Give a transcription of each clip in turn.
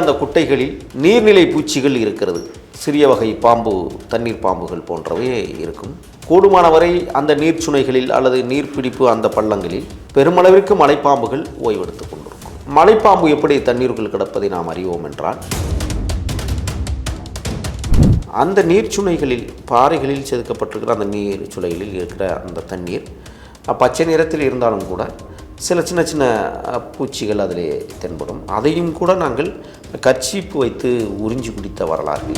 அந்த குட்டைகளில் நீர்நிலை பூச்சிகள் இருக்கிறது. சிறிய வகை பாம்பு தண்ணீர் பாம்புகள் போன்றவை இருக்கும். கூடுமானவரை அந்த நீர்ச்சுனைகளில் அல்லது நீர்ப்பிடிப்பு அந்த பள்ளங்களில் பெருமளவிற்கு மலைப்பாம்புகள் ஓய்வெடுத்துக் கொண்டிருக்கும். மலைப்பாம்பு எப்படி தண்ணீருக்குள் கிடப்பதை நாம் அறிவோம் என்றால் அந்த நீர்ச்சுனைகளில் பாறைகளில் செதுக்கப்பட்டிருக்கிற அந்த நீர் சுளைகளில் இருக்கிற அந்த தண்ணீர் பச்சை நிறத்தில் இருந்தாலும் கூட சில சின்ன சின்ன பூச்சிகள் அதிலே தென்படும். அதையும் கூட நாங்கள் கச்சிப்பு வைத்து உறிஞ்சி குடித்த வரலாறு.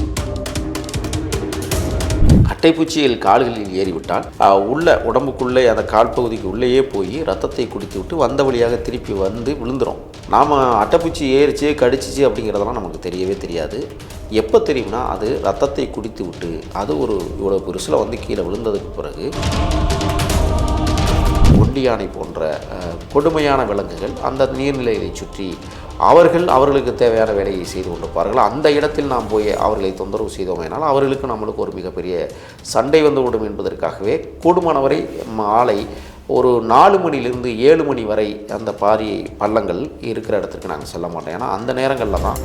அட்டைப்பூச்சிகள் கால்களில் ஏறிவிட்டால் உள்ள உடம்புக்குள்ளே அந்த கால் பகுதிக்கு உள்ளேயே போய் ரத்தத்தை குடித்து விட்டு வந்த வழியாக திருப்பி வந்து விழுந்துடும் நாம் அட்டைப்பூச்சி ஏறிச்சு கடிச்சிச்சு அப்படிங்கிறதெல்லாம் நமக்கு தெரியவே தெரியாது. எப்போ தெரியும்னா அது ரத்தத்தை குடித்து விட்டு அது ஒரு இவ்வளோ பெருசில் வந்து கீழே விழுந்ததுக்கு பிறகு ஒண்டியானை போன்ற கொடுமையான விலங்குகள் அந்த நீர்நிலைகளை சுற்றி அவர்கள் அவர்களுக்கு தேவையான வேலையை செய்து கொண்டிருப்பார்கள். அந்த இடத்தில் நாம் போய் அவர்களை தொந்தரவு செய்தோம் என்னால் அவர்களுக்கு நம்மளுக்கு ஒரு மிகப்பெரிய சண்டை வந்துவிடும் என்பதற்காகவே கூடுமானவரை மாலை ஒரு நாலு மணிலிருந்து ஏழு மணி வரை அந்த பாரி பள்ளங்கள் இருக்கிற இடத்துக்கு நாங்கள் செல்ல மாட்டோம். ஏன்னா அந்த நேரங்களில் தான்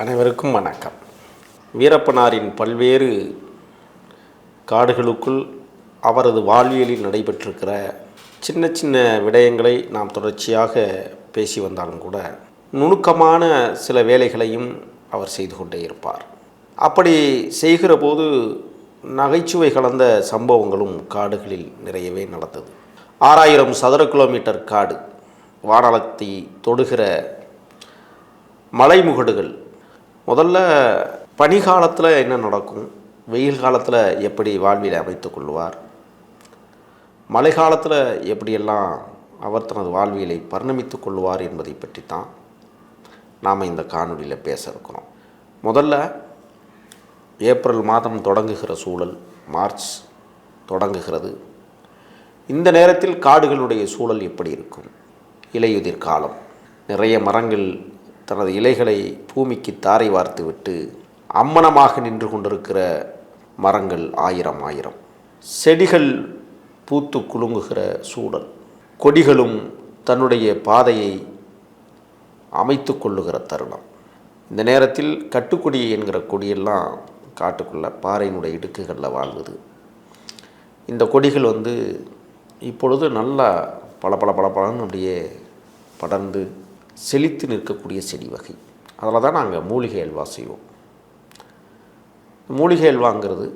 அனைவருக்கும் வணக்கம். வீரப்பனாரின் பல்வேறு காடுகளுக்குள் அவரது வாழ்வியலில் நடைபெற்றிருக்கிற சின்ன சின்ன விடயங்களை நாம் தொடர்ச்சியாக பேசி வந்தாலும் கூட நுணுக்கமான சில வேலைகளையும் அவர் செய்து கொண்டே இருப்பார். அப்படி செய்கிற போது நகைச்சுவை கலந்த சம்பவங்களும் காடுகளில் நிறையவே நடந்தது. ஆறாயிரம் சதுர கிலோமீட்டர் காடு வானளத்தை தொடுகிற மலைமுகடுகள் முதல்ல பனி காலத்தில் என்ன நடக்கும்? வெயில் காலத்தில் எப்படி வாழ்வியலை அமைத்து கொள்வார் மழை காலத்தில் எப்படியெல்லாம் அவர் தனது வாழ்வியலை பரிணமித்துக் கொள்வார் என்பதை பற்றி தான் நாம் இந்த காணொலியில் பேச இருக்கிறோம். முதல்ல ஏப்ரல் மாதம் தொடங்குகிற சூழல் மார்ச் தொடங்குகிறது. இந்த நேரத்தில் காடுகளுடைய சூழல் எப்படி இருக்கும்? இலையுதிர் காலம் நிறைய மரங்கள் தனது இலைகளை பூமிக்கு தாரை வார்த்துவிட்டு அம்மனமாக நின்று கொண்டிருக்கிற மரங்கள் ஆயிரம் ஆயிரம். செடிகள் பூத்து குலுங்குகிற சூழல். கொடிகளும் தன்னுடைய பாதையை அமைத்து கொள்ளுகிற தருணம். இந்த நேரத்தில் கட்டுக்கொடி என்கிற கொடியெல்லாம் காட்டுக்குள்ள பாறையினுடைய இடுக்குகளில் வாழ்வது. இந்த கொடிகள் வந்து இப்பொழுது நல்லா பல பல பல பலன்னு அப்படியே படர்ந்து செழித்து நிற்கக்கூடிய செடி வகை. அதில் தான் நாங்கள் மூலிகை அல்வா செய்வோம். மூலிகை அல்வாங்கிறது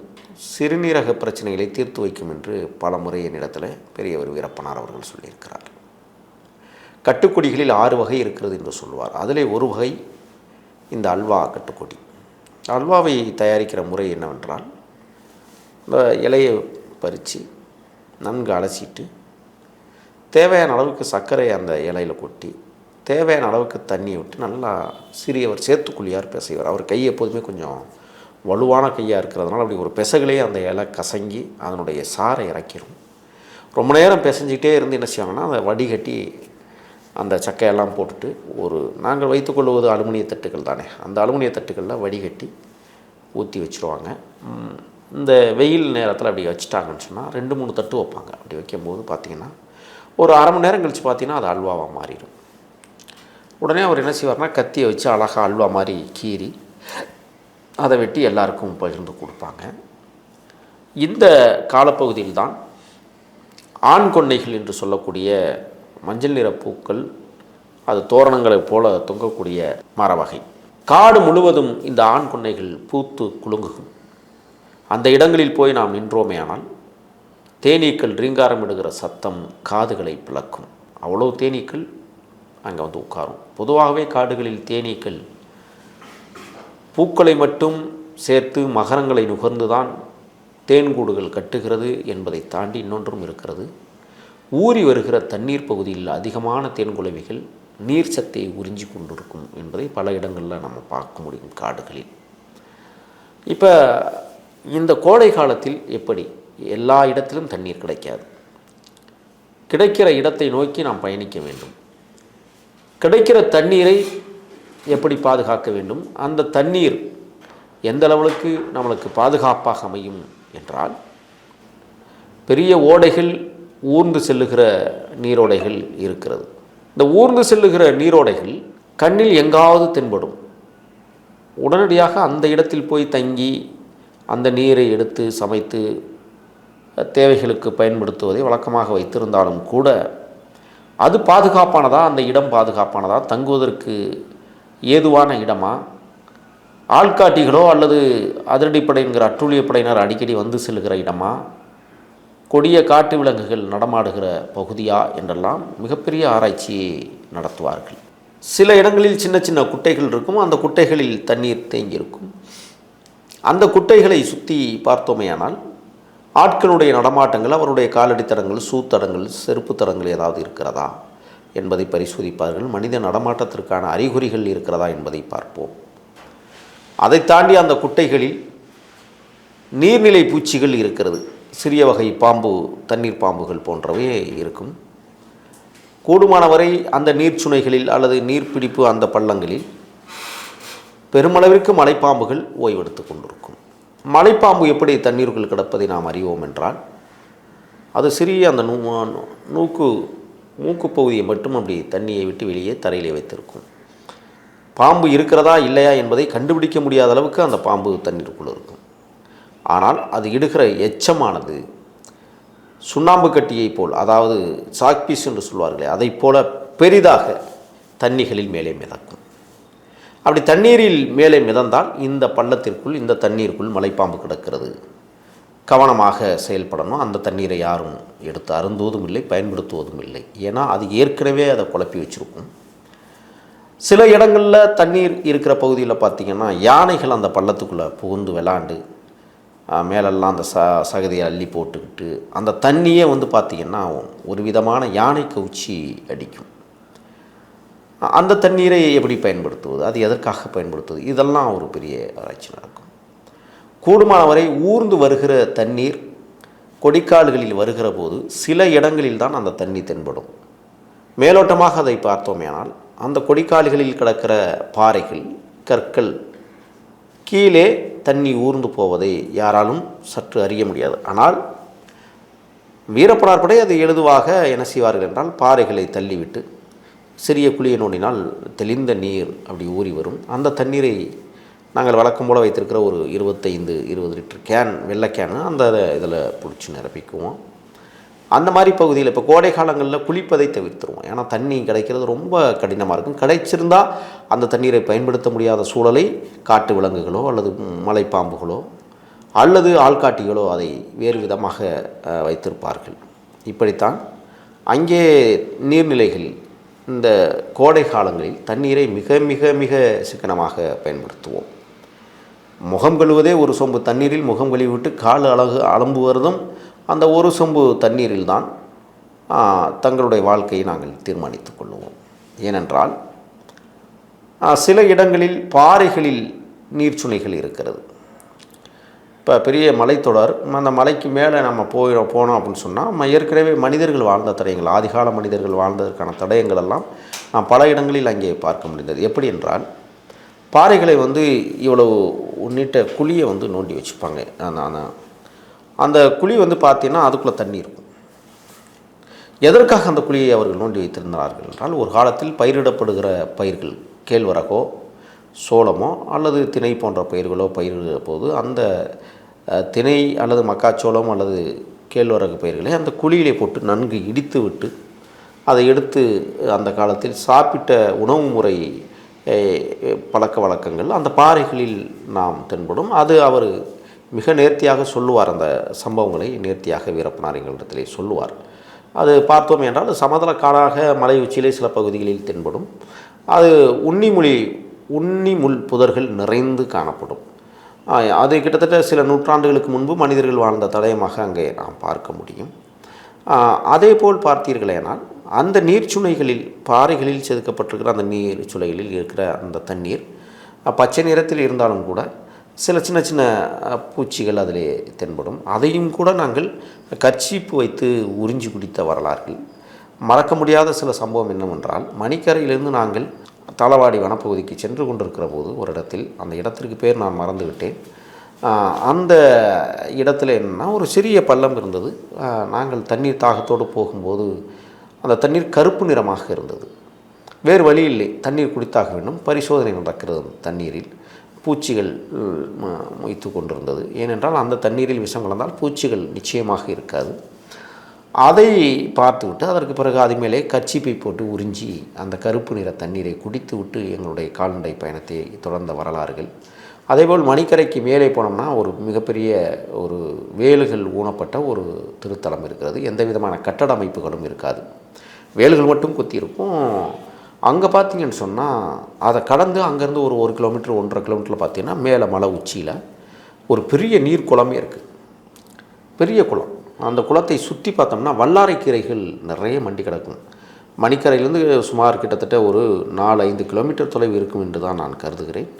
சிறுநீரக பிரச்சனைகளை தீர்த்து வைக்கும் என்று பல முறை என்னிடத்தில் பெரியவர் வீரப்பனார் அவர்கள் சொல்லியிருக்கிறார். கட்டுக்கொடிகளில் ஆறு வகை இருக்கிறது என்று சொல்வார் அதிலே ஒரு வகை இந்த அல்வா கட்டுக்கொடி. அல்வாவை தயாரிக்கிற முறை என்னவென்றால் இந்த இலையை பறித்து நன்கு அலசிட்டு தேவையான அளவுக்கு சர்க்கரை அந்த இலையில் கொட்டி தேவையான அளவுக்கு தண்ணியை விட்டு நல்லா சிறியவர் சேத்துக்குழியார் பிசைவர். அவர் கை எப்போதுமே கொஞ்சம் வலுவான கையாக இருக்கிறதுனால அப்படி ஒரு பிசகுலே அந்த இலை கசங்கி அதனுடைய சாறை இறக்கிடும் ரொம்ப நேரம் பிசைஞ்சிக்கிட்டே இருந்து என்ன செய்வாங்கன்னா அதை வடிகட்டி அந்த சக்கையெல்லாம் போட்டுட்டு ஒரு நாங்கள் வைத்துக்கொள்வது அலுமினிய தட்டுகள் தானே அந்த அலுமினிய தட்டுகளில் வடிகட்டி ஊற்றி வச்சுருவாங்க. இந்த வெயில் நேரத்தில் அப்படி வச்சுட்டாங்கன்னு சொன்னால் ரெண்டு மூணு தட்டு வைப்பாங்க. அப்படி வைக்கும்போது பார்த்திங்கன்னா ஒரு அரை மணி நேரம் கழித்து பார்த்தீங்கன்னா அது அல்வாவாக மாறிடும். உடனே அவர் என்ன செய்வார்னா கத்தியை வச்சு அழகாக அல்வா மாதிரி கீறி அதை வெட்டி எல்லாருக்கும் பகிர்ந்து கொடுப்பாங்க. இந்த காலப்பகுதியில் தான் ஆண் கொண்டைகள் என்று சொல்லக்கூடிய மஞ்சள் நிற பூக்கள் அது தோரணங்களைப் போல தொங்கக்கூடிய மர வகை காடு முழுவதும் இந்த ஆண் கொண்டைகள் பூத்து குலுங்குகும் அந்த இடங்களில் போய் நாம் நின்றோமே ஆனால் தேனீக்கள் ரீங்காரமிடுகிற சத்தம் காதுகளை பிளக்கும். அவ்வளோ தேனீக்கள் அங்கே வந்து உட்காரும். பொதுவாகவே காடுகளில் தேனீக்கள் பூக்களை மட்டும் சேர்த்து மகரங்களை நுகர்ந்து தான் தேன்கூடுகள் கட்டுகிறது என்பதை தாண்டி இன்னொன்றும் இருக்கிறது. ஊறி வருகிற தண்ணீர் பகுதியில் அதிகமான தேன்குளவிகள் நீர் சத்தை உறிஞ்சி கொண்டிருக்கும் என்பதை பல இடங்களில் நம்ம பார்க்க முடியும் காடுகளில். இப்போ இந்த கோடை காலத்தில் எப்படி எல்லா இடத்திலும் தண்ணீர் கிடைக்காது. கிடைக்கிற இடத்தை நோக்கி நாம் பயணிக்க வேண்டும். கிடைக்கிற தண்ணீரை எப்படி பாதுகாக்க வேண்டும்? அந்த தண்ணீர் எந்த அளவுக்கு நம்மளுக்கு பாதுகாப்பாக அமையும் என்றால் பெரிய ஓடைகள் ஊர்ந்து செல்லுகிற நீரோடைகள் இருக்கிறது. இந்த ஊர்ந்து செல்லுகிற நீரோடைகள் கண்ணில் எங்காவது தென்படும். உடனடியாக அந்த இடத்தில் போய் தங்கி அந்த நீரை எடுத்து சமைத்து தேவைகளுக்கு பயன்படுத்துவதை வழக்கமாக வைத்திருந்தாலும் கூட அது பாதுகாப்பானதா? அந்த இடம் பாதுகாப்பானதா? தங்குவதற்கு ஏதுவான இடமா? ஆள்காட்டிகளோ அல்லது அதிரடிப்படைங்கிற அட்டுழியப்படையினர் அடிக்கடி வந்து செல்கிற இடமா? கொடிய காட்டு விலங்குகள் நடமாடுகிற பகுதியா? என்றெல்லாம் மிகப்பெரிய ஆராய்ச்சியை நடத்துவார்கள். சில இடங்களில் சின்ன சின்ன குட்டைகள் இருக்கும். அந்த குட்டைகளில் தண்ணீர் தேங்கியிருக்கும். அந்த குட்டைகளை சுற்றி பார்த்தோமேயானால் ஆட்களுடைய நடமாட்டங்கள் அவருடைய காலடி தடங்கள் சூத்தடங்கள் செருப்பு தடங்கள் ஏதாவது இருக்கிறதா? என்பதை பரிசோதிப்பார்கள். மனித நடமாட்டத்திற்கான அறிகுறிகள் இருக்கிறதா என்பதை பார்ப்போம். அதை தாண்டி அந்த குட்டைகளில் நீர்நிலை பூச்சிகள் இருக்கிறது. சிறிய வகை பாம்பு தண்ணீர் பாம்புகள் போன்றவை இருக்கும். கூடுமானவரை அந்த நீர்ச்சுனைகளில் அல்லது நீர்ப்பிடிப்பு அந்த பள்ளங்களில் பெருமளவிற்கு மலைப்பாம்புகள் ஓய்வெடுத்து கொண்டிருக்கும். மலைப்பாம்பு எப்படி தண்ணீருக்குள் கிடப்பதை நாம் அறிவோம் என்றால் அது சிறிய அந்த நூ நூக்கு மூக்கு பகுதியை மட்டும் அப்படி தண்ணியை விட்டு வெளியே தரையிலே வைத்திருக்கும். பாம்பு இருக்கிறதா இல்லையா என்பதை கண்டுபிடிக்க முடியாத அளவுக்கு அந்த பாம்பு தண்ணீருக்குள் இருக்கும். ஆனால் அது இடுகிற எச்சமானது சுண்ணாம்பு கட்டியை போல் அதாவது சாக்பீஸ் என்று சொல்வார்களே அதைப் போல பெரிதாக தண்ணிகளில் மேலே மிதக்கும். அப்படி தண்ணீரில் மேலே மிதந்தால் இந்த பள்ளத்திற்குள் இந்த தண்ணீருக்குள் மலைப்பாம்பு கிடக்கிறது. கவனமாக செயல்படணும். அந்த தண்ணீரை யாரும் எடுத்து அருந்துவதும் இல்லை பயன்படுத்துவதும் இல்லை. ஏன்னா அது ஏற்கனவே அதை குழப்பி வச்சுருக்கும். சில இடங்களில் தண்ணீர் இருக்கிற பகுதியில் பார்த்திங்கன்னா யானைகள் அந்த பள்ளத்துக்குள்ளே புகுந்து விளாண்டு மேலெல்லாம் அந்த ச சகதியை அள்ளி போட்டுக்கிட்டு அந்த தண்ணியே வந்து பார்த்திங்கன்னா ஒரு விதமான யானை கவுச்சி அடிக்கும். அந்த தண்ணீரை எப்படி பயன்படுத்துவது? அது எதற்காக பயன்படுத்துவது? இதெல்லாம் ஒரு பெரிய ஆராய்ச்சி நடக்கும். கூடுமான வரை ஊர்ந்து வருகிற தண்ணீர் கொடிக்கால்களில் வருகிற போது சில இடங்களில் தான் அந்த தண்ணி தென்படும். மேலோட்டமாக அதை பார்த்தோமேனால் அந்த கொடிக்கால்களில் கிடக்கிற பாறைகள் கற்கள் கீழே தண்ணி ஊர்ந்து போவதை யாராலும் சற்று அறிய முடியாது. ஆனால் வீரப்படார்படை படை அது எழுதுவாக என்ன செய்வார்கள் என்றால் பாறைகளை தள்ளிவிட்டு சிறிய குழியை நோண்டினால் தெளிந்த நீர் அப்படி ஊறி வரும். அந்த தண்ணீரை நாங்கள் வழக்கம் போல் வைத்திருக்கிற ஒரு இருபத்தைந்து இருபது லிட்டர் கேன் வெள்ளை கேனு அந்த இதில் பிடிச்சி நிரப்பிக்குவோம். அந்த மாதிரி பகுதியில் இப்போ கோடை காலங்களில் குளிப்பதை தவிர்த்துருவோம். ஏன்னா தண்ணி கிடைக்கிறது ரொம்ப கடினமாக இருக்கும். கிடைச்சிருந்தால் அந்த தண்ணீரை பயன்படுத்த முடியாத சூழலை காட்டு விலங்குகளோ அல்லது மலைப்பாம்புகளோ அல்லது ஆள்காட்டிகளோ அதை வேறு விதமாக வைத்திருப்பார்கள். இப்படித்தான் அங்கே நீர்நிலைகள் இந்த கோடை காலங்களில் தண்ணீரை மிக மிக மிக சிக்கனமாக பயன்படுத்துவோம். முகம் கழுவதே ஒரு சொம்பு தண்ணீரில் முகம் கழுவி விட்டு கால் அழகு அலம்புவதும் அந்த ஒரு சொம்பு தண்ணீரில் தான் தங்களுடைய வாழ்க்கையை நாங்கள் தீர்மானித்துக் கொள்வோம் ஏனென்றால் சில இடங்களில் பாறைகளில் நீர்ச்சுனைகள் இருக்கிறது. இப்போ பெரிய மலைத்தொடர் அந்த மலைக்கு மேலே நம்ம போய் போனோம் அப்படின்னு சொன்னால் நம்ம ஏற்கனவே மனிதர்கள் வாழ்ந்த தடயங்கள் ஆதிகால மனிதர்கள் வாழ்ந்ததற்கான தடயங்கள் எல்லாம் நாம் பல இடங்களில் அங்கே பார்க்க முடிந்தது. எப்படி என்றால் பாறைகளை வந்து இவ்வளவு நீட்ட குழியை வந்து நோண்டி வச்சுப்பாங்க. அந்த அந்த அந்த குழி வந்து பார்த்தீங்கன்னா அதுக்குள்ளே தண்ணி இருக்கும். எதற்காக அந்த குழியை அவர்கள் நோண்டி வைத்திருந்தார்கள் என்றால் ஒரு காலத்தில் பயிரிடப்படுகிற பயிர்கள் கேழ்வரகோ சோளமோ அல்லது திணை போன்ற பயிர்களோ பயிரிடுகிற போது அந்த திணை அல்லது மக்காச்சோளம் அல்லது கேழ்வரகு பயிர்களை அந்த குழியிலே போட்டு நன்கு இடித்து விட்டு அதை எடுத்து அந்த காலத்தில் சாப்பிட்ட உணவு முறை பழக்க வழக்கங்கள் அந்த பாறைகளில் நாம் தென்படும். அது அவர் மிக நேர்த்தியாக சொல்லுவார். அந்த சம்பவங்களை நேர்த்தியாக வீரப்பனார் எங்களிடத்திலே சொல்லுவார். அது பார்த்தோம் என்றால் சமதள காடாக மலை உச்சியிலே சில பகுதிகளில் தென்படும். அது உன்னிமொழி உன்னிமுள் புதர்கள் நிறைந்து காணப்படும். அதை அது கிட்டத்தட்ட சில நூற்றாண்டுகளுக்கு முன்பு மனிதர்கள் வாழ்ந்த தடயமாக அங்கே நாம் பார்க்க முடியும். அதே போல் பார்த்தீர்களேனால் அந்த நீர்ச்சுனைகளில் பாறைகளில் செதுக்கப்பட்டிருக்கிற அந்த நீர் சுளைகளில் இருக்கிற அந்த தண்ணீர் பச்சை நிறத்தில் இருந்தாலும் கூட சில சின்ன சின்ன பூச்சிகள் அதிலே தென்படும். அதையும் கூட நாங்கள் கர்ச்சீப்பு வைத்து உறிஞ்சி குடித்த வரலாறுகள் மறக்க முடியாத சில சம்பவம் என்னவென்றால் மணிக்கரையிலிருந்து நாங்கள் தாளவாடி வனப்பகுதிக்கு சென்று கொண்டிருக்கிற போது ஒரு இடத்தில் அந்த இடத்திற்கு பேர் நான் மறந்துவிட்டேன். அந்த இடத்துல என்னன்னா ஒரு சிறிய பள்ளம் இருந்தது. நாங்கள் தண்ணீர் தாகத்தோடு போகும்போது அந்த தண்ணீர் கருப்பு நிறமாக இருந்தது. வேறு வழி இல்லை தண்ணீர் குடித்தாக வேண்டும். பரிசோதனை நடக்கிறது தண்ணீரில். பூச்சிகள் வைத்து கொண்டிருந்தது. ஏனென்றால் அந்த தண்ணீரில் விஷம் கலந்தால் பூச்சிகள் நிச்சயமாக இருக்காது. அதை பார்த்துவிட்டு அதற்கு பிறகு அது மேலே கச்சிப்பை போட்டு உறிஞ்சி அந்த கருப்பு நிற தண்ணீரை குடித்து விட்டு எங்களுடைய கால்நடை பயணத்தை தொடர்ந்த வரலாறுகள். அதேபோல் மணிக்கரைக்கு மேலே போனோம்னா ஒரு மிகப்பெரிய ஒரு வேலுகள் ஊனப்பட்ட ஒரு திருத்தலம் இருக்கிறது. எந்த விதமான கட்டட அமைப்புகளும் இருக்காது. வேல்கள் மட்டும் குத்தியிருக்கும். அங்கே பார்த்தீங்கன்னு சொன்னால் அதை கடந்து அங்கேருந்து ஒரு ஒரு கிலோமீட்டர் ஒன்றரை கிலோமீட்டரில் பார்த்தீங்கன்னா மேலே மலை உச்சியில் ஒரு பெரிய நீர் இருக்குது பெரிய குளம். அந்த குளத்தை சுற்றி பார்த்தோம்னா வல்லாரை கீரைகள் நிறைய மண்டி கிடக்கும். மணிக்கரையிலேருந்து சுமார் கிட்டத்தட்ட ஒரு நாலு ஐந்து கிலோமீட்டர் தொலைவு இருக்கும் என்று தான் நான் கருதுகிறேன்.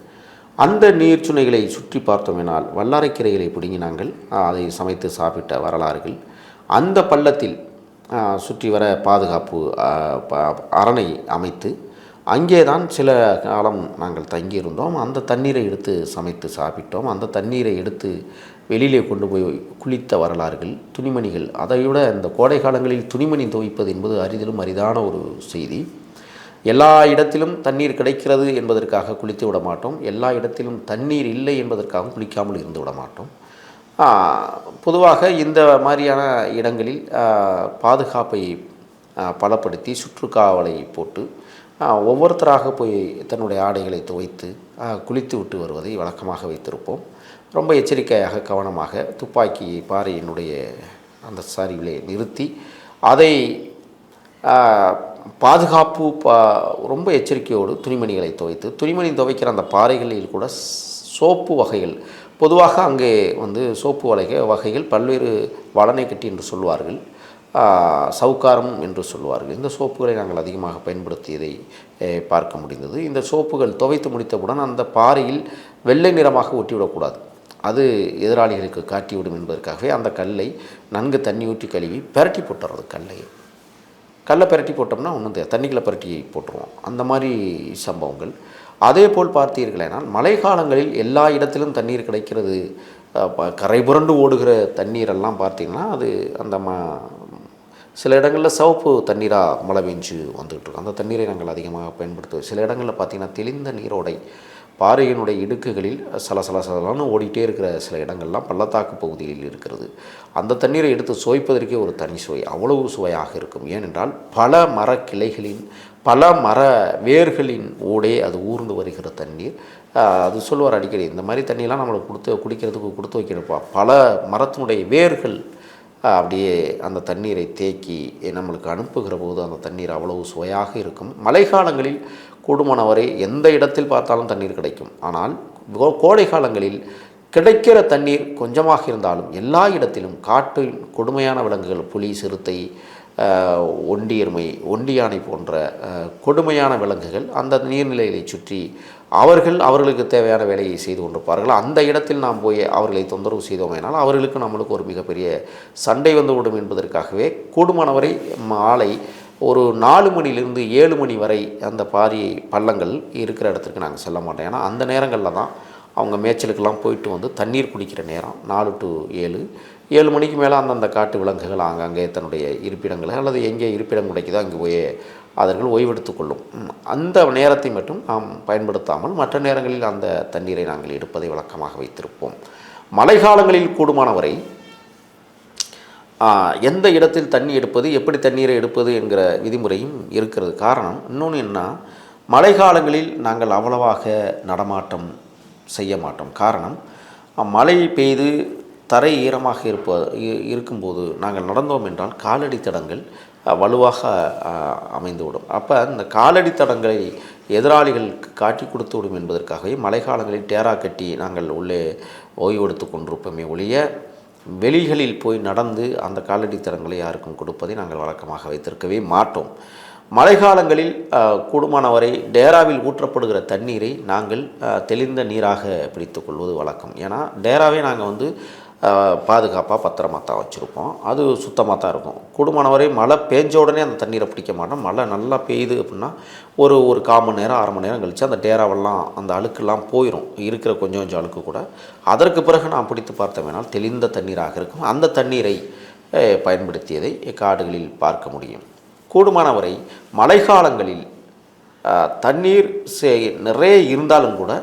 அந்த நீர்ச்சுனைகளை சுற்றி பார்த்தோமெனால் வல்லாரைக்கீரைகளை பிடுங்கி நாங்கள் அதை சமைத்து சாப்பிட்ட வரலாறுகள். அந்த பள்ளத்தில் சுற்றி வர பாதுகாப்பு அரணை அமைத்து அங்கே தான் சில காலம் நாங்கள் தங்கியிருந்தோம். அந்த தண்ணீரை எடுத்து சமைத்து சாப்பிட்டோம். அந்த தண்ணீரை எடுத்து வெளியிலே கொண்டு போய் குளித்த வரலாறுகள் துணிமணிகள் அதைவிட இந்த கோடை காலங்களில் துணிமணி துவைப்பது என்பது அரிதிலும் அரிதான ஒரு செய்தி. எல்லா இடத்திலும் தண்ணீர் கிடைக்கிறது என்பதற்காக குளித்து விட மாட்டோம். எல்லா இடத்திலும் தண்ணீர் இல்லை என்பதற்காகவும் குளிக்காமல் இருந்து விட மாட்டோம். பொதுவாக இந்த மாதிரியான இடங்களில் பாதுகாப்பை பலப்படுத்தி சுற்றுக்காவலை போட்டு ஒவ்வொருத்தராக போய் தன்னுடைய ஆடைகளை துவைத்து குளித்து விட்டு வருவதை வழக்கமாக வைத்திருப்போம். ரொம்ப எச்சரிக்கையாக கவனமாக துப்பாக்கி பாறையினுடைய அந்த சரிவிலே நிறுத்தி அதை பாதுகாப்பு பா ரொம்ப எச்சரிக்கையோடு துணிமணிகளை துவைத்து துணிமணி துவைக்கிற அந்த பாறைகளில் கூட சோப்பு வகைகள் பொதுவாக அங்கே வந்து சோப்பு வகை வகைகள் பல்வேறு வளனை கட்டி என்று சொல்வார்கள் சவுக்காரம் என்று சொல்வார்கள். இந்த சோப்புகளை நாங்கள் அதிகமாக பயன்படுத்தியதை பார்க்க முடிந்தது. இந்த சோப்புகள் துவைத்து முடித்தவுடன் அந்த பாறையில் வெள்ளை நிறமாக ஒட்டிவிடக்கூடாது. அது எதிராளிகளுக்கு காட்டிவிடும் என்பதற்காகவே அந்த கல்லை நன்கு தண்ணி ஊற்றி கழுவி பிரட்டி போட்டுறது கல்லை. கல்லை பிரட்டி போட்டோம்னா ஒன்றும் தெரியாது. தண்ணிக்குள்ளே பிரட்டி போட்டுருவோம். அந்த மாதிரி சம்பவங்கள். அதே போல் பார்த்தீர்களேனால் மழை காலங்களில் எல்லா இடத்திலும் தண்ணீர் கிடைக்கிறது. ப- கரை புரண்டு ஓடுகிற தண்ணீரெல்லாம் பார்த்தீங்கன்னா அது அந்த ம சில இடங்களில் சிவப்பு தண்ணீராக மழை பெஞ்சு வந்துகிட்டு இருக்கும். அந்த தண்ணீரை நாங்கள் அதிகமாக பயன்படுத்துவோம். சில இடங்களில் பார்த்தீங்கன்னா தெளிந்த நீரோடை பாறையினுடைய இடுக்குகளில் சல சல சலன்னு ஓடிட்டே இருக்கிற சில இடங்கள்லாம் பள்ளத்தாக்கு பகுதியில் இருக்கிறது. அந்த தண்ணீரை எடுத்து சுவைப்பதற்கே ஒரு தனி சுவை அவ்வளவு சுவையாக இருக்கும். ஏனென்றால் பல மர கிளைகளின் பல மர வேர்களின் ஊடே அது ஊர்ந்து வருகிற தண்ணீர். அது சொல்லுவார் அடிக்கடி இந்த மாதிரி தண்ணியெல்லாம் நம்மளுக்கு கொடுத்து குடிக்கிறதுக்கு கொடுத்து வைக்கிறப்பா பல மரத்தினுடைய வேர்கள் அப்படியே அந்த தண்ணீரை தேக்கி நம்மளுக்கு அனுப்புகிற போது அந்த தண்ணீர் அவ்வளவு சுவையாக இருக்கும். மழைக்காலங்களில் கூடுமானவரை எந்த இடத்தில் பார்த்தாலும் தண்ணீர் கிடைக்கும். ஆனால் கோடை காலங்களில் கிடைக்கிற தண்ணீர் கொஞ்சமாக இருந்தாலும் எல்லா இடத்திலும் காட்டில் கொடுமையான விலங்குகள் புலி சிறுத்தை ஆஹ், ஒண்டி எருமை போன்ற கொடுமையான விலங்குகள் அந்த நீர்நிலைகளை சுற்றி அவர்கள் அவர்களுக்கு தேவையான வேலையை செய்து கொண்டிருப்பார்கள். அந்த இடத்தில் நாம் போய் அவர்களை தொந்தரவு செய்தோமேனால் அவர்களுக்கு நம்மளுக்கு ஒரு மிகப்பெரிய சண்டை வந்துவிடும் என்பதற்காகவே கூடுமானவரை மாலை ஒரு நாலு மணிலிருந்து ஏழு மணி வரை அந்த பாரி பள்ளங்கள் இருக்கிற இடத்துக்கு நாங்கள் செல்ல மாட்டோம். ஏன்னா அந்த நேரங்களில் தான் அவங்க மேய்ச்சலுக்கெல்லாம் போயிட்டு வந்து தண்ணீர் குடிக்கிற நேரம் நாலு டு ஏழு. ஏழு மணிக்கு மேலே அந்தந்த காட்டு விலங்குகள் அங்கங்கே தன்னுடைய இருப்பிடங்களை அல்லது எங்கே இருப்பிடம் கிடைக்குதோ அங்கே போய் அவர்கள் ஓய்வெடுத்துக் கொள்ளும். அந்த நேரத்தை மட்டும் நாம் பயன்படுத்தாமல் மற்ற நேரங்களில் அந்த தண்ணீரை நாங்கள் எடுப்பதை வழக்கமாக வைத்திருப்போம். மழைக்காலங்களில் கூடுமானவரை எந்த இடத்தில் தண்ணி எடுப்பது எப்படி தண்ணீரை எடுப்பது என்கிற விதிமுறையும் இருக்கிறது. காரணம் இன்னொன்று என்ன மழை காலங்களில் நாங்கள் அவ்வளவாக நடமாட்டம் செய்ய மாட்டோம். காரணம் மழை பெய்து தரை ஈரமாக இருப்ப இ- இருக்கும்போது நாங்கள் நடந்தோம் என்றால் காலடி தடங்கள் வலுவாக அமைந்துவிடும். அப்போ இந்த காலடி தடங்களை எதிராளிகளுக்கு காட்டி கொடுத்து விடும் என்பதற்காகவே மழைக்காலங்களில் டேரா கட்டி நாங்கள் உள்ளே ஓய்வெடுத்து கொண்டிருப்போமே ஒழிய வெளிகளில் போய் நடந்து அந்த காலடி தடங்களை யாருக்கும் கொடுப்பதை நாங்கள் வழக்கமாக வைத்திருக்கவே மாட்டோம். மழைக்காலங்களில் கூடுமான கூடுமானவரை டேராவில் ஊற்றப்படுகிற தண்ணீரை நாங்கள் தெளிந்த நீராக பிடித்து கொள்வது வழக்கம். ஏன்னா டேராவே நாங்கள் வந்து பாதுகாப்பாக பத்திரமாக தான் வச்சுருப்போம். அது சுத்தமாக தான் இருக்கும். கூடுமான வரை மழை பேஞ்ச உடனே அந்த தண்ணீரை பிடிக்க மாட்டோம். மழை நல்லா பெய்யுது அப்படின்னா ஒரு ஒரு கால் மணி நேரம் அரை மணி நேரம் கழித்து அந்த டேராவெல்லாம் அந்த அழுக்கெல்லாம் போயிடும் இருக்கிற கொஞ்சம் கொஞ்சம் அழுக்கு கூட. அதற்கு பிறகு நான் பிடித்து பார்த்தோமேனால் தெளிந்த தண்ணீராக இருக்கும். அந்த தண்ணீரை பயன்படுத்தியதை காடுகளில் பார்க்க முடியும். கூடுமான வரை மழைக்காலங்களில் தண்ணீர் சே- நிறைய இருந்தாலும் கூட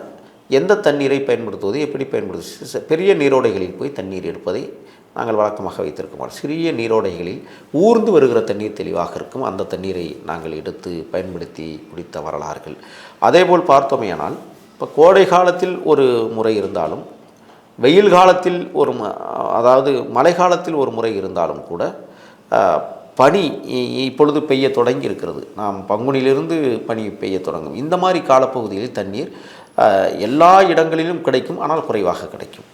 எந்த தண்ணீரை பயன்படுத்துவது எப்படி பயன்படுத்துவது? பெரிய நீரோடைகளில் போய் தண்ணீர் எடுப்பதை நாங்கள் வழக்கமாக வைத்திருக்க மாட்டோம். சிறிய நீரோடைகளில் ஊர்ந்து வருகிற தண்ணீர் தெளிவாக இருக்கும். அந்த தண்ணீரை நாங்கள் எடுத்து பயன்படுத்தி குடித்த வரலாறுகள். அதேபோல் பார்த்தோமேயானால் இப்போ கோடை காலத்தில் ஒரு முறை இருந்தாலும் வெயில் காலத்தில் ஒரு ம- அதாவது மழை காலத்தில் ஒரு முறை இருந்தாலும் கூட பனி இப்பொழுது பெய்ய தொடங்கி இருக்கிறது. நாம் பங்குனியிலிருந்து பனி பெய்ய தொடங்கும். இந்த மாதிரி காலப்பகுதியில் தண்ணீர் எல்லா இடங்களிலும் கிடைக்கும் ஆனால் குறைவாக கிடைக்கும்.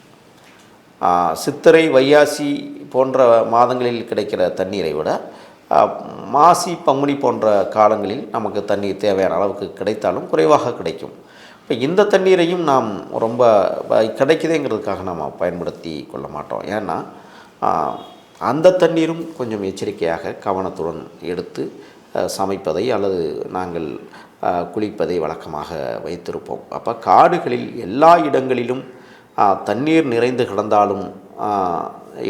சித்திரை வையாசி போன்ற மாதங்களில் கிடைக்கிற தண்ணீரை விட மாசி பங்குனி போன்ற காலங்களில் நமக்கு தண்ணீர் தேவையான அளவுக்கு கிடைத்தாலும் குறைவாக கிடைக்கும். இப்போ இந்த தண்ணீரையும் நாம் ரொம்ப கிடைக்குதுங்கிறதுக்காக நாம் பயன்படுத்தி கொள்ள மாட்டோம். ஏன்னா அந்த தண்ணீரும் கொஞ்சம் எச்சரிக்கையாக கவனத்துடன் எடுத்து சமைப்பதை அல்லது நாங்கள் குளிப்பதை வழக்கமாக வைத்திருப்போம். அப்போ காடுகளில் எல்லா இடங்களிலும் தண்ணீர் நிறைந்து கிடந்தாலும்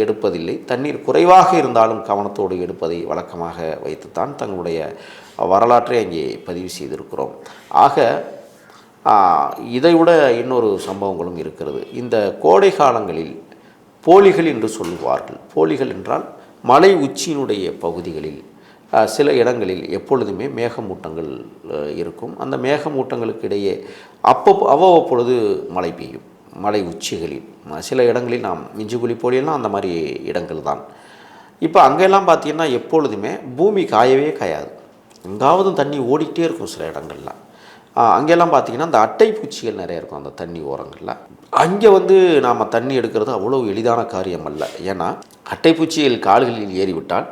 எடுப்பதில்லை. தண்ணீர் குறைவாக இருந்தாலும் கவனத்தோடு எடுப்பதை வழக்கமாக வைத்துத்தான் தங்களுடைய வரலாற்றை அங்கே பதிவு செய்திருக்கிறோம். ஆக இதைவிட இன்னொரு சம்பவங்களும் இருக்கிறது. இந்த கோடை காலங்களில் போலிகள் என்று சொல்லுவார்கள். போலிகள் என்றால் மலை உச்சியினுடைய பகுதிகளில் சில இடங்களில் எப்பொழுதுமே மேகமூட்டங்கள் இருக்கும். அந்த மேகமூட்டங்களுக்கு இடையே அப்போ அவ்வப்பொழுது மழை பெய்யும். மலை உச்சிகளில். சில இடங்களில் நாம் மிஞ்சுகுழி போலியெல்லாம் அந்த மாதிரி இடங்கள் தான். இப்போ அங்கெல்லாம் பார்த்தீங்கன்னா எப்பொழுதுமே பூமி காயவே காயாது. எங்காவது தண்ணி ஓடிக்கிட்டே இருக்கும் சில இடங்கள்லாம் அங்கெல்லாம் பார்த்தீங்கன்னா அந்த அட்டை பூச்சிகள் நிறைய இருக்கும் அந்த தண்ணி ஓரங்களில். அங்கே வந்து நாம் தண்ணி எடுக்கிறது அவ்வளோ எளிதான காரியம் அல்ல. ஏன்னா அட்டைப்பூச்சிகள் கால்களில் ஏறிவிட்டால்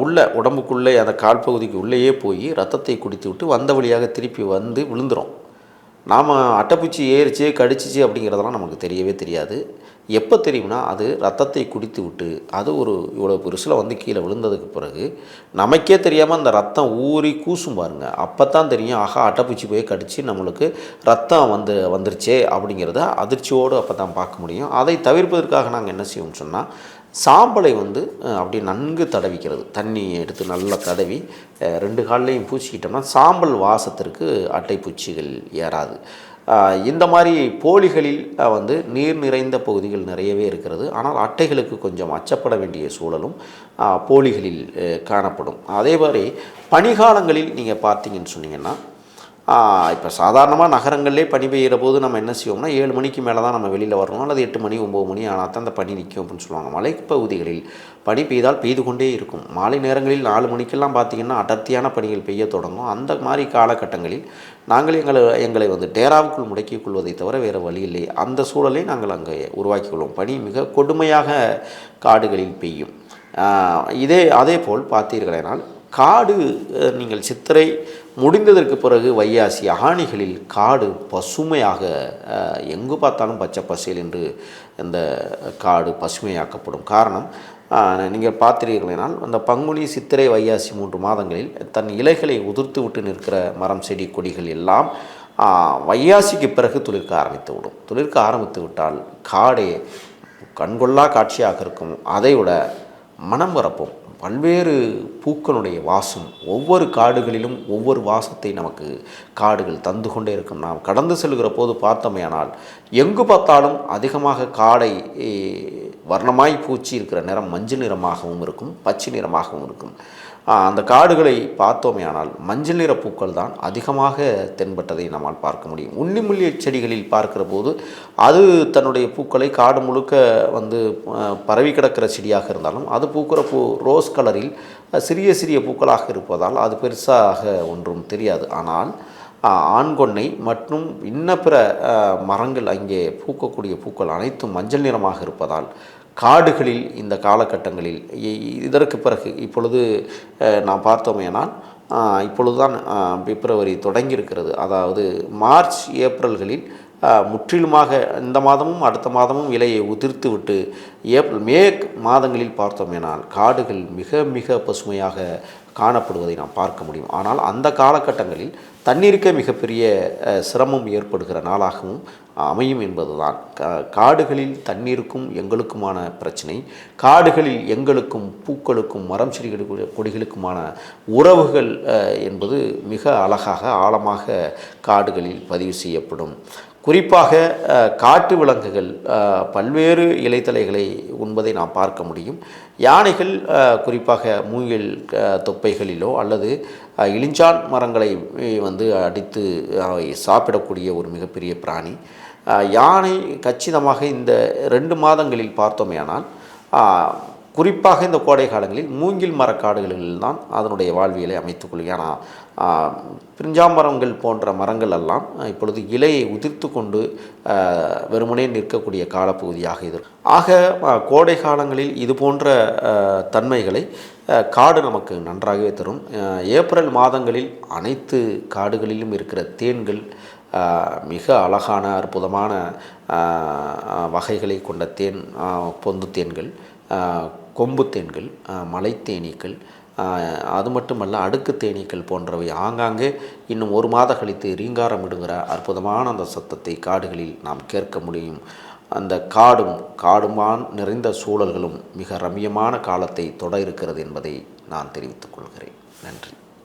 உள்ள உடம்புக்குள்ளே அந்த கால் பகுதிக்கு உள்ளேயே போய் ரத்தத்தை குடித்து விட்டு வந்த வழியாக திருப்பி வந்து விழுந்துடும் நாம் அட்டைப்பூச்சி ஏறிச்சு கடிச்சிச்சு அப்படிங்கிறதெல்லாம் நமக்கு தெரியவே தெரியாது. எப்போ தெரியும்னா அது ரத்தத்தை குடித்து விட்டு அது ஒரு இவ்வளோ பெருசில் வந்து கீழே விழுந்ததுக்கு பிறகு நமக்கே தெரியாமல் அந்த ரத்தம் ஊறி கூசும் பாருங்க. அப்போ தான் தெரியும் ஆஹா அட்டைப்பூச்சி போய் கடிச்சு நம்மளுக்கு ரத்தம் வந்து வந்துருச்சே அப்படிங்கிறத அதிர்ச்சியோடு அப்போ தான் பார்க்க முடியும். அதை தவிர்ப்பதற்காக நாங்கள் என்ன செய்வோம்னு சொன்னால் சாம்பலை வந்து அப்படி அப்படியே நன்கு தடவிக்கிறது. தண்ணி எடுத்து நல்லா தடவி ரெண்டு கால்லையும் பூச்சிக்கிட்டோம்னா சாம்பல் வாசத்திற்கு அட்டை பூச்சிகள் ஏறாது. இந்த மாதிரி போலிகளில் வந்து நீர் நிறைந்த பகுதிகள் நிறையவே இருக்கிறது. ஆனால் அட்டைகளுக்கு கொஞ்சம் அச்சப்பட வேண்டிய சூழலும் போலிகளில் காணப்படும். அதே மாதிரி பனிகாலங்களில் நீங்கள் பார்த்தீங்கன்னு சொன்னீங்கன்னா இப்போ சாதாரணமாக நகரங்கள்லேயே பனி பெய்கிற போது நம்ம என்ன செய்வோம்னா ஏழு மணிக்கு மேலே தான் நம்ம வெளியில் வரணும் அல்லது எட்டு மணி ஒம்பது மணி ஆனால் தான் அந்த பனி நிற்கும் அப்படின்னு சொல்லுவாங்க. மலைப்பகுதிகளில் பனி பெய்தால் பெய்து கொண்டே இருக்கும். மாலை நேரங்களில் நாலு மணிக்கெல்லாம் பார்த்திங்கன்னா அடர்த்தியான பணிகள் பெய்ய தொடங்கும். அந்த மாதிரி காலகட்டங்களில் நாங்கள் எங்களை எங்களை வந்து டேராவுக்குள் முடக்கிக் கொள்வதை தவிர வேறு வழி இல்லை. அந்த சூழலை நாங்கள் அங்கே உருவாக்கி கொள்வோம். பனி மிக கொடுமையாக காடுகளில் பெய்யும். இதே அதே போல் பார்த்தீர்களேனால் காடு நீங்கள் சித்திரை முடிந்ததற்கு பிறகு வையாசி ஆணிகளில் காடு பசுமையாக எங்கு பார்த்தாலும் பச்சை பசேல் என்று இந்த காடு பசுமையாக்கப்படும் காரணம். நீங்கள் பார்த்தீர்களேனால் அந்த பங்குனி சித்திரை வையாசி மூன்று மாதங்களில் தன் இலைகளை உதிர்த்து விட்டு நிற்கிற மரம் செடி கொடிகள் எல்லாம் வையாசிக்கு பிறகு துளிர்க்க ஆரம்பித்து விடும். துளிர்க்க ஆரம்பித்து விட்டால் காடே கண்கொள்ளா காட்சியாக இருக்கும். அதைவிட மனம் வரப்பும். பல்வேறு பூக்களுடைய வாசம் ஒவ்வொரு காடுகளிலும் ஒவ்வொரு வாசத்தை நமக்கு காடுகள் தந்து கொண்டே இருக்கும். நாம் கடந்து செல்கிற போது பார்த்தோமேயானால் எங்கு பார்த்தாலும் அதிகமாக காடை வர்ணமாய் பூச்சி இருக்கிற நிறம் மஞ்சள் நிறமாகவும் இருக்கும் பச்சை நிறமாகவும் இருக்கும். அந்த காடுகளை பார்த்தோமே ஆனால் மஞ்சள் நிற பூக்கள் தான் அதிகமாக தென்பட்டதை நம்மால் பார்க்க முடியும். உன்னிமுள்ளி செடிகளில் பார்க்கிற போது அது தன்னுடைய பூக்களை காடு முழுக்க வந்து பரவி கிடக்கிற செடியாக இருந்தாலும் அது பூக்கிற பூ ரோஸ் கலரில் சிறிய சிறிய பூக்களாக இருப்பதால் அது பெருசாக ஒன்றும் தெரியாது. ஆனால் ஆண்கொன்னை மற்றும் இன்ன பிற மரங்கள் அங்கே பூக்கக்கூடிய பூக்கள் அனைத்தும் மஞ்சள் நிறமாக இருப்பதால் காடுகளில் இந்த காலகட்டங்களில் இ- இதற்கு பிறகு இப்பொழுது நான் நாம் பார்த்தோமேனால் இப்பொழுதுதான் பிப்ரவரி தொடங்கியிருக்கிறது. அதாவது மார்ச் ஏப்ரல்களில் முற்றிலுமாக இந்த மாதமும் அடுத்த மாதமும் விலையை உதிர்த்து விட்டு ஏப்ரல் மே மாதங்களில் பார்த்தோமேனால் காடுகள் மிக மிக பசுமையாக காணப்படுவதை நாம் பார்க்க முடியும். ஆனால் அந்த காலகட்டங்களில் தண்ணீருக்கே மிகப்பெரிய சிரமம் ஏற்படுகிற நாளாகவும் அமையும் என்பதுதான். கா காடுகளில் தண்ணீருக்கும் எங்களுக்குமான பிரச்சனை. காடுகளில் எங்களுக்கும் பூக்களுக்கும் மரம் செடிகளுக்கு கொடிகளுக்குமான உறவுகள் என்பது மிக அழகாக ஆழமாக காடுகளில் பதிவு செய்யப்படும். குறிப்பாக காட்டு விலங்குகள் பல்வேறு இலைத்தலைகளை உண்பதை நாம் பார்க்க முடியும். யானைகள் குறிப்பாக மூங்கில் தொப்பைகளிலோ அல்லது இளிஞ்சான் மரங்களை வந்து அடித்து அவை சாப்பிடக்கூடிய ஒரு மிகப்பெரிய பிராணி. யானை கச்சிதமாக இந்த ரெண்டு மாதங்களில் பார்த்தோமேயானால் குறிப்பாக இந்த கோடை காலங்களில் மூங்கில் மரக்காடுகளில் தான் அதனுடைய வாழ்வியலை அமைத்துக்கொள்ளும் ஏன்னா பிரிஞ்சாம்பரங்கள் பிரிஞ்சாமரங்கள் போன்ற மரங்கள் எல்லாம் இப்பொழுது இலையை உதிர்த்து கொண்டு வெறுமனே நிற்கக்கூடிய காலப்பகுதியாக இது. ஆக கோடை காலங்களில் இது போன்ற தன்மைகளை காடு நமக்கு நன்றாகவே தரும். ஏப்ரல் மாதங்களில் அனைத்து காடுகளிலும் இருக்கிற தேன்கள் மிக அழகான அற்புதமான வகைகளை கொண்ட தேன் பொந்து தேன்கள் கொம்பு தேன்கள் மலைத்தேனீக்கள் அது மட்டுமல்ல அடுக்கு தேனீக்கள் போன்றவை ஆங்காங்கே இன்னும் ஒரு மாத கழித்து ரீங்காரம் ரீங்காரமிடுகிற அற்புதமான அந்த சத்தத்தை காடுகளில் நாம் கேட்க முடியும். அந்த காடும் காடுமான் நிறைந்த சூழல்களும் மிக ரம்மியமான காலத்தை தொட இருக்கிறது என்பதை நான் தெரிவித்துக் கொள்கிறேன். நன்றி.